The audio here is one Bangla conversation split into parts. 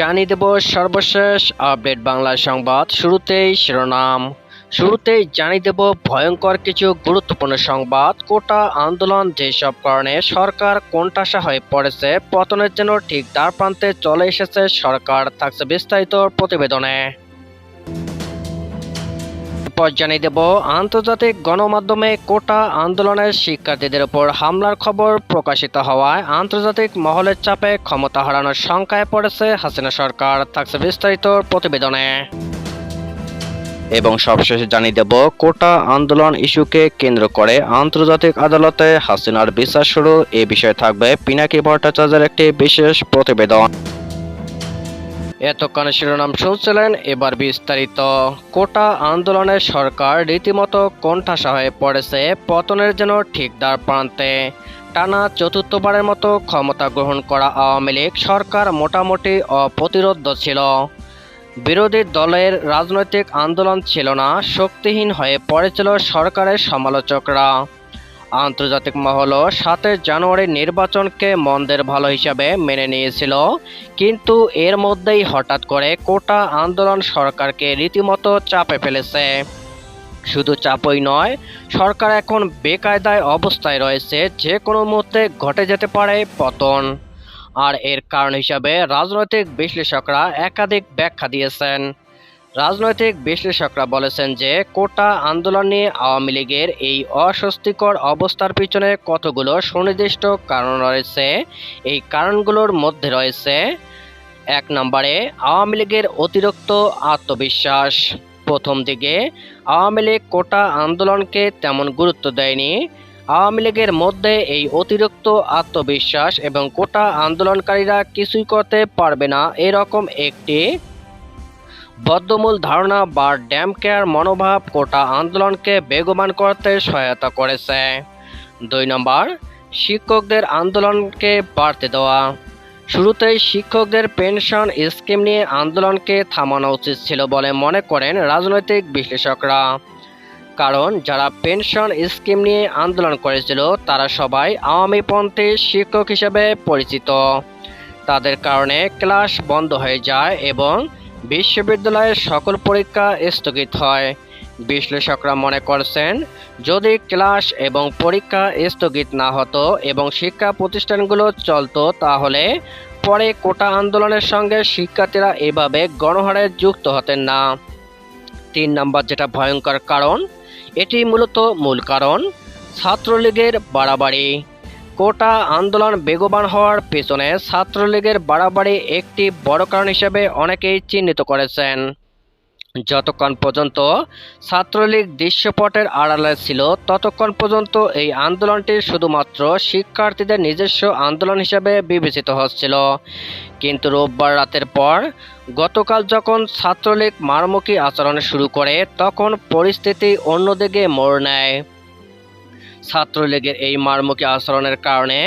জানিয়ে দেব সর্বশেষ আপডেট বাংলা সংবাদ। শুরুতেই শিরোনাম। শুরুতেই জানিয়ে দেব ভয়ঙ্কর কিছু গুরুত্বপূর্ণ সংবাদ। কোটা আন্দোলন যেসব কারণে সরকার কোণঠাসা হয়ে পড়েছে, পতনের জন্য ঠিক তার প্রান্তে চলে এসেছে সরকার, থাকছে বিস্তারিত প্রতিবেদনে। এরপর জানিয়ে দেব, আন্তর্জাতিক গণমাধ্যমে কোটা আন্দোলনের শিক্ষার্থীদের উপর হামলার খবর প্রকাশিত হওয়ায় আন্তর্জাতিক মহলের চাপে ক্ষমতা হারানোর শঙ্কায় পড়েছে হাসিনা সরকার, থাকছে বিস্তারিত প্রতিবেদনে। এবং সবশেষে জানিয়ে দেব, কোটা আন্দোলন ইস্যুকে কেন্দ্র করে আন্তর্জাতিক আদালতে হাসিনার বিচার শুরু। এ বিষয়ে থাকবে পিনাকি ভট্টাচার্যের একটি বিশেষ প্রতিবেদন। এতক্ষণ শিরোনাম শুনছিলেন এবার বিস্তারিত। কোটা আন্দোলনের সরকার রীতিমতো কোণঠাসা হয়ে পড়েছে, পতনের জন্য ঠিক দ্বার প্রান্তে। টানা চতুর্থবারের মতো ক্ষমতা গ্রহণ করা আওয়ামী লীগ সরকার মোটামুটি অপ্রতিরোধ্য ছিল। বিরোধী দলের রাজনৈতিক আন্দোলন ছিল না, শক্তিহীন হয়ে পড়েছিল সরকারের সমালোচকরা। আন্তর্জাতিক মহলও সাতের জানুয়ারি নির্বাচনকে মন্দের ভালো হিসাবে মেনে নিয়েছিল। কিন্তু এর মধ্যেই হঠাৎ করে কোটা আন্দোলন সরকারকে রীতিমতো চাপে ফেলেছে। শুধু চাপই নয়, সরকার এখন বেকায়দায় অবস্থায় রয়েছে, যে কোনো মুহূর্তে ঘটে যেতে পারে পতন। আর এর কারণ হিসাবে রাজনৈতিক বিশ্লেষকরা একাধিক ব্যাখ্যা দিয়েছেন। রাজনৈতিক বিশ্লেষকরা বলেছেন যে কোটা আন্দোলন নিয়ে আওয়ামী লীগের এই অস্বস্তিকর অবস্থার পিছনে কতগুলো সুনির্দিষ্ট কারণ রয়েছে, এই কারণগুলোর মধ্যে রয়েছে, এক নম্বরে, আওয়ামী লীগের অতিরিক্ত আত্মবিশ্বাস। প্রথম দিকে, আওয়ামী লীগ কোটা আন্দোলনকে তেমন গুরুত্ব দেয়নি। আওয়ামী লীগের মধ্যে এই অতিরিক্ত আত্মবিশ্বাস এবং কোটা আন্দোলনকারীরা কিছুই করতে পারবে না, এরকম একটি বদ্ধমূল ধারণা বা ড্যাম কেয়ার মনোভাব কোটা আন্দোলনকে বেগবান করতে সহায়তা করেছে। দুই নম্বর, শিক্ষকদের আন্দোলনকে বাড়তে দেওয়া। শুরুতেই শিক্ষকদের পেনশন স্কিম নিয়ে আন্দোলনকে থামানো উচিত ছিল বলে মনে করেন রাজনৈতিক বিশ্লেষকরা। কারণ, যারা পেনশন স্কিম নিয়ে আন্দোলন করেছিল, তারা সবাই আওয়ামীপন্থী শিক্ষক হিসেবে পরিচিত। তাদের কারণে ক্লাস বন্ধ হয়ে যায় এবং বিশ্ববিদ্যালয়ের সকল পরীক্ষা স্থগিত হয়। বিশ্লেষকরা মনে করছেন, যদি ক্লাস এবং পরীক্ষা স্থগিত না হতো এবং শিক্ষা প্রতিষ্ঠানগুলো চলতো, তাহলে পরে কোটা আন্দোলনের সঙ্গে শিক্ষার্থীরা এভাবে গণহারে যুক্ত হতেন না। তিন নম্বর যেটা ভয়ঙ্কর কারণ, এটি মূলত মূল কারণ, ছাত্রলীগের বাড়াবাড়ি। কোটা আন্দোলন বেগবান হওয়ার পেছনে ছাত্রলীগের বাড়াবাড়ি একটি বড় কারণ হিসেবে অনেকেই চিহ্নিত করেছেন। যতক্ষণ পর্যন্ত ছাত্রলীগ দৃশ্যপটের আড়ালে ছিল, ততক্ষণ পর্যন্ত এই আন্দোলনটি শুধুমাত্র শিক্ষার্থীদের নিজস্ব আন্দোলন হিসেবে বিবেচিত হচ্ছিল। কিন্তু রোববার রাতের পর গতকাল যখন ছাত্রলীগ মারমুখী আচরণ শুরু করে, তখন পরিস্থিতি অন্যদিকে মোড় নেয়। ছাত্রলীগের এই মারমুখী আচরণের কারণে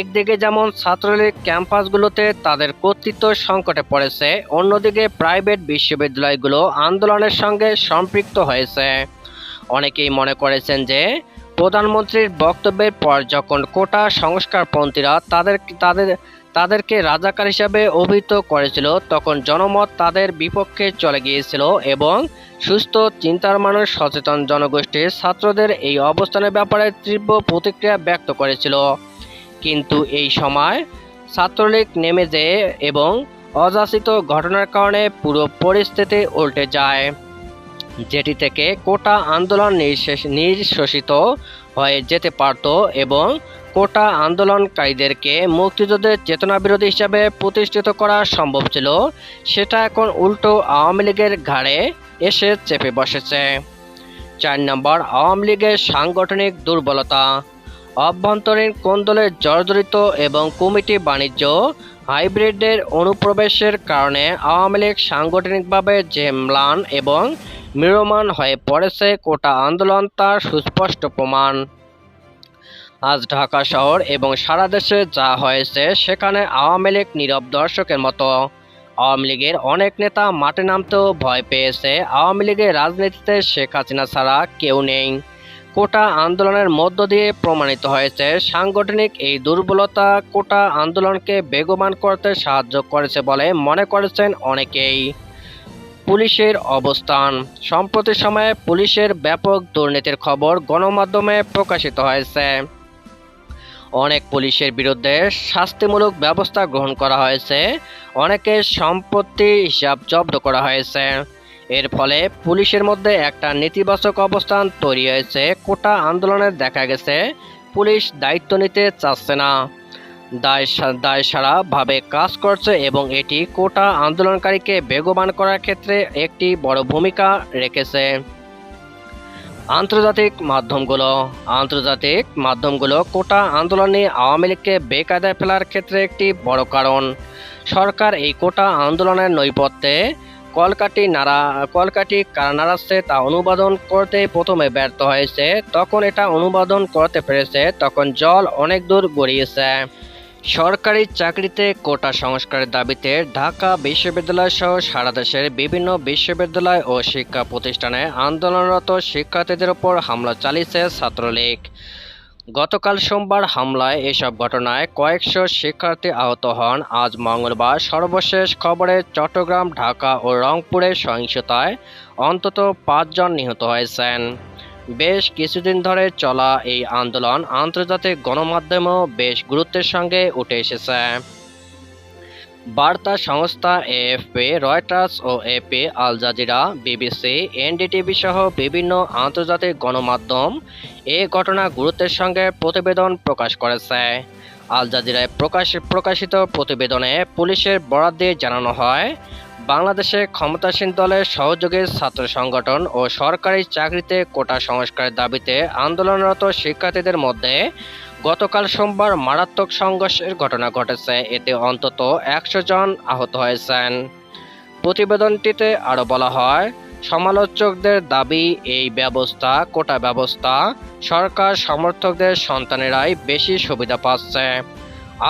একদিকে যেমন ছাত্রলীগ ক্যাম্পাসগুলোতে তাদের কর্তৃত্ব সংকটে পড়েছে, অন্যদিকে প্রাইভেট বিশ্ববিদ্যালয়গুলো আন্দোলনের সঙ্গে সম্পৃক্ত হয়েছে। অনেকেই মনে করেছেন যে প্রধানমন্ত্রীর বক্তব্যের পর যখন কোটা সংস্কারপন্থীরা তাদের তাদের, তাদেরকে রাজাকার হিসাবে অভিহিত করেছিল, তখন জনমত তাদের বিপক্ষে চলে গিয়েছিল এবং সুস্থ, চিন্তার মানুষ, সচেতন জনগোষ্ঠীর ছাত্রদের এই অবস্থানের ব্যাপারে তীব্র প্রতিক্রিয়া ব্যক্ত করেছিল। কিন্তু এই সময় ছাত্রলীগ নেমে যেয়ে এবং অযাচিত ঘটনার কারণে পুরো পরিস্থিতি উল্টে যায়। যেটি থেকে কোটা আন্দোলন নিঃশেষ নিঃশ্বসিত হয়ে যেতে পারত এবং কোটা আন্দোলনকারীদেরকে মুক্তিযুদ্ধের চেতনা বিরোধী হিসাবে প্রতিষ্ঠিত করা সম্ভব ছিল, সেটা এখন উল্টো আওয়ামী লীগের ঘাড়ে এসে চেপে বসেছে। চার নম্বর, আওয়ামী লীগের সাংগঠনিক দুর্বলতা। অভ্যন্তরীণ কোন্দলের জর্জরিত এবং কমিটি বাণিজ্য হাইব্রিডের অনুপ্রবেশের কারণে আওয়ামী লীগ সাংগঠনিকভাবে যে ম্লান এবং ম্রিয়মান হয়ে পড়েছে কোটা আন্দোলন তার সুস্পষ্ট প্রমাণ। আজ ঢাকা শহর এবং সারা দেশে যা হয়েছে সেখানে আওয়ামী লীগ নীরব দর্শকের মতো। আওয়ামী লীগের অনেক নেতা মাঠে নামতেও ভয় পেয়েছে। আওয়ামী লীগের রাজনীতিতে শেখ হাসিনা ছাড়া কেউ নেই। কোটা আন্দোলনের মধ্য দিয়ে প্রমাণিত হয়েছে, সাংগঠনিক এই দুর্বলতা কোটা আন্দোলনকে বেগবান করতে সাহায্য করেছে বলে মনে করেছেন অনেকেই। পুলিশের অবস্থান। সম্প্রতি সময়ে পুলিশের ব্যাপক দুর্নীতির খবর গণমাধ্যমে প্রকাশিত হয়েছে। অনেক পুলিশের বিরুদ্ধে শাস্তিমূলক ব্যবস্থা গ্রহণ করা হয়েছে। অনেকের সম্পত্তি হিসাব জব্দ করা হয়েছে। এর ফলে পুলিশের মধ্যে একটা নেতিবাচক অবস্থান তৈরি হয়েছে, কোটা আন্দোলনে দেখা গেছে। পুলিশ দায়িত্ব নিতে চাচ্ছে না। দায় দায় সারাভাবে কাজ করছে এবং এটি কোটা আন্দোলনকারীকে বেগবান করার ক্ষেত্রে একটি বড় ভূমিকা রেখেছে। আন্তর্জাতিক মাধ্যমগুলো আন্তর্জাতিক মাধ্যমগুলো কোটা আন্দোলন আওয়ামী লীগকে বেকায়দায় ফেলার ক্ষেত্রে একটি বড় কারণ। সরকার এই কোটা আন্দোলনের নৈপথ্যে কলকাটি নাড়া কলকাটি নাড়াচ্ছে তা অনুবাদন করতে প্রথমে ব্যর্থ হয়েছে। তখন এটা অনুবাদন করতে পেরেছে, তখন জল অনেক দূর গড়িয়েছে। সরকারি চাকরিতে কোটা সংস্কারের দাবিতে ঢাকা বিশ্ববিদ্যালয় সহ সারা দেশের বিভিন্ন বিশ্ববিদ্যালয় ও শিক্ষা প্রতিষ্ঠানে আন্দোলনরত শিক্ষার্থীদের ওপর হামলা চালিয়েছে ছাত্রলীগ। গতকাল সোমবার হামলায় এসব ঘটনায় কয়েকশো শিক্ষার্থী আহত হন। আজ মঙ্গলবার সর্বশেষ খবরে চট্টগ্রাম, ঢাকা ও রংপুরে সহিংসতায় অন্তত পাঁচজন নিহত হয়েছেন। বেশ কিছুদিন ধরে চলা এই আন্দোলন আন্তর্জাতিক গণমাধ্যমেও বেশ গুরুত্বের সঙ্গে উঠে এসেছে। বার্তা সংস্থা এএফপি, রয়টার্স ও AP, Al Jazeera, BBC, NDTV সহ বিভিন্ন আন্তর্জাতিক গণমাধ্যম এ ঘটনা গুরুত্বের সঙ্গে প্রতিবেদন প্রকাশ করেছে। আল জাজিরায় প্রকাশ, প্রকাশিত প্রতিবেদনে পুলিশের বরাত দিয়ে জানানো হয়, বাংলাদেশে ক্ষমতাসীন দলের সহযোগী ছাত্র সংগঠন ও সরকারি চাকরিতে কোটা সংস্কারের দাবিতে আন্দোলনরত শিক্ষার্থীদের মধ্যে গতকাল সোমবার মারাত্মক সংঘর্ষের ঘটনা ঘটেছে। এতে অন্তত একশো জন আহত হয়েছেন। প্রতিবেদনটিতে আরও বলা হয়, সমালোচকদের দাবি, এই ব্যবস্থা, কোটা ব্যবস্থা সরকার সমর্থকদের সন্তানেরাই বেশি সুবিধা পাচ্ছে।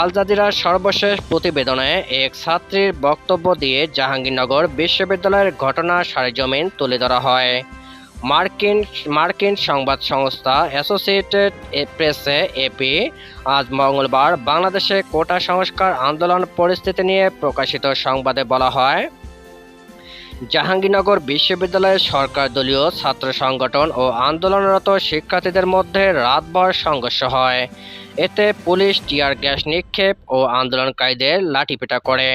আল জাজিরার সর্বশেষ প্রতিবেদনে এক ছাত্রীর বক্তব্য দিয়ে জাহাঙ্গীরনগর বিশ্ববিদ্যালয়ের ঘটনা সারেজমিন তুলে ধরা হয়। মার্কিন মার্কিন সংবাদ সংস্থা অ্যাসোসিয়েটেড প্রেসে এপি আজ মঙ্গলবার বাংলাদেশে কোটা সংস্কার আন্দোলন পরিস্থিতি নিয়ে প্রকাশিত সংবাদে বলা হয়, জাহাঙ্গীরনগর বিশ্ববিদ্যালয়ের সরকার দলীয় ছাত্র সংগঠন ও আন্দোলনরত শিক্ষার্থীদের মধ্যে রাতভর সংঘর্ষ হয়। এতে পুলিশ, টিয়ার গ্যাস নিক্ষেপ ও আন্দোলনকারীদের লাঠিপেটা করে।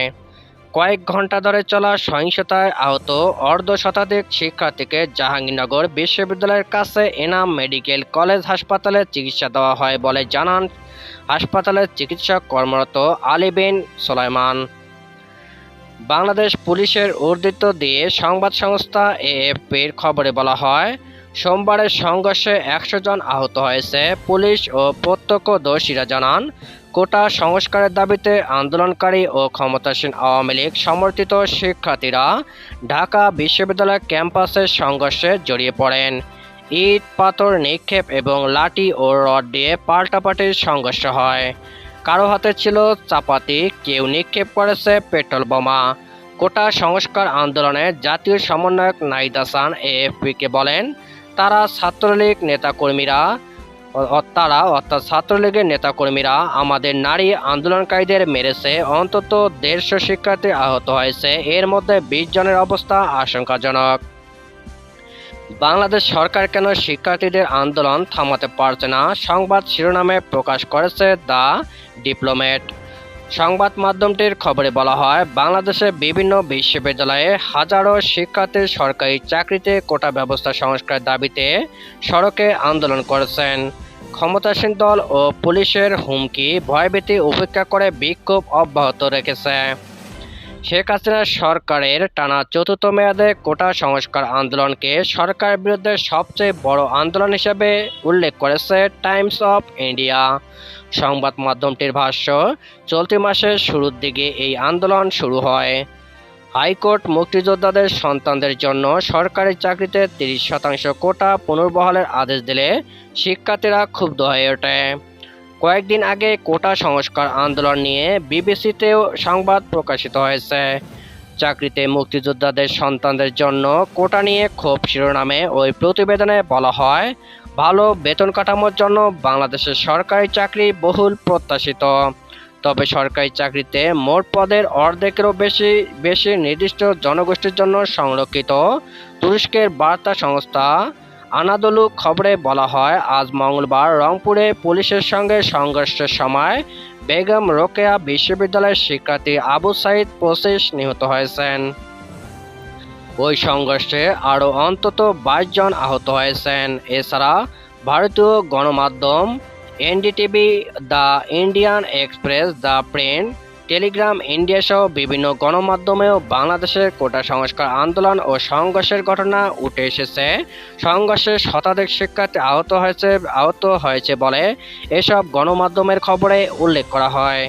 কয়েক ঘণ্টা ধরে চলা সহিংসতায় আহত অর্ধ শতাধিক শিক্ষার্থীকে জাহাঙ্গীরনগর বিশ্ববিদ্যালয়ের কাছে এনাম মেডিকেল কলেজ হাসপাতালে চিকিৎসা দেওয়া হয় বলে জানান হাসপাতালের চিকিৎসক কর্মরত আলী বিন সোলাইমান। বাংলাদেশ পুলিশের উদ্ধৃত দিয়ে সংবাদ সংস্থা এএফপির খবরে বলা হয়, সোমবারের সংঘর্ষে একশো জন আহত হয়েছে। পুলিশ ও প্রত্যক্ষদর্শীরা জানান কোটা সংস্কারের দাবিতে আন্দোলনকারী ও ক্ষমতাসীন আওয়ামী লীগ সমর্থিত শিক্ষার্থীরা ঢাকা বিশ্ববিদ্যালয় ক্যাম্পাসের সংঘর্ষে জড়িয়ে পড়েন। ইট, পাথর, নিক্ষেপ এবং লাঠি ও রড দিয়ে পাল্টাপাল্টির সংঘর্ষ হয়। কারও হাতে ছিল চাপাতি, কেউ নিক্ষেপ করেছে পেট্রোল বোমা। কোটা সংস্কার আন্দোলনে জাতীয় সমন্বয়ক নাইদ হাসান এএফপিকে বলেন, তারা ছাত্রলীগ নেতাকর্মীরা তারা অর্থাৎ ছাত্রলীগের নেতাকর্মীরা আমাদের নারী আন্দোলনকারীদের মেরেছে, অন্তত দেড়শো শিক্ষার্থী আহত হয়েছে। এর মধ্যে বিশ জনের অবস্থা আশঙ্কাজনক। বাংলাদেশ সরকার কেন শিক্ষার্থীদের আন্দোলন থামাতে পারছে না? সংবাদ শিরোনামে প্রকাশ করেছে দ্য ডিপ্লোমেট সংবাদ মাধ্যমটির খবরে বলা হয়, বাংলাদেশে বিভিন্ন বিশ্ববিদ্যালয়ে হাজারো শিক্ষার্থী সরকারি চাকরিতে কোটা ব্যবস্থা সংস্কারের দাবিতে সড়কে আন্দোলন করেছেন। ক্ষমতাসীন দল ও পুলিশের হুমকি, ভয়ভীতি উপেক্ষা করে বিক্ষোভ অব্যাহত রেখেছে। শেখ হাসিনা সরকারের টানা চতুর্থ মেয়াদে কোটা সংস্কার আন্দোলনকে সরকারের বিরুদ্ধে সবচেয়ে বড় আন্দোলন হিসেবে উল্লেখ করেছে টাইমস অফ ইন্ডিয়া। সংবাদ মাধ্যমটির ভাষ্য, চলতি মাসের শুরুর দিকে এই আন্দোলন শুরু হয়। হাইকোর্ট মুক্তিযোদ্ধাদের সন্তানদের জন্য সরকারি চাকরিতে তিরিশ শতাংশ কোটা পুনর্বহালের আদেশ দিলে শিক্ষার্থীরা ক্ষুব্ধ হয়ে ওঠে। কয়েকদিন আগে কোটা সংস্কার আন্দোলন নিয়ে বিবিসিতেও সংবাদ প্রকাশিত হয়েছে। চাকরিতে মুক্তিযোদ্ধাদের সন্তানদের জন্য কোটা নিয়ে ক্ষোভ শিরোনামে ওই প্রতিবেদনে বলা হয়, ভালো বেতন কাঠামোর জন্য বাংলাদেশের সরকারি চাকরি বহুল প্রত্যাশিত। তবে সরকারি চাকরিতে মোট পদের অর্ধেকেরও বেশি বেশি নির্দিষ্ট জনগোষ্ঠীর জন্য সংরক্ষিত তুরস্কের বার্তা সংস্থা আনাদলু খবরে বলা হয়, আজ মঙ্গলবার রংপুরে পুলিশের সঙ্গে সংঘর্ষের সময় বেগম রোকেয়া বিশ্ববিদ্যালয়ের শিক্ষার্থী আবু সাইদ পঁচিশ নিহত হয়েছেন। ওই সংঘর্ষে আরও অন্তত বাইশ জন আহত হয়েছেন। এছাড়া ভারতীয় গণমাধ্যম, NDTV, the Indian Express, the Print Telegram, India সহ বিভিন্ন গণমাধ্যমেও বাংলাদেশের কোটা সংস্কার আন্দোলন ও সংঘর্ষের ঘটনা উঠে এসেছে। সংঘর্ষে শতাধিক শিক্ষার্থী আহত হয়েছে আহত হয়েছে বলে এসব গণমাধ্যমের খবরে উল্লেখ করা হয়।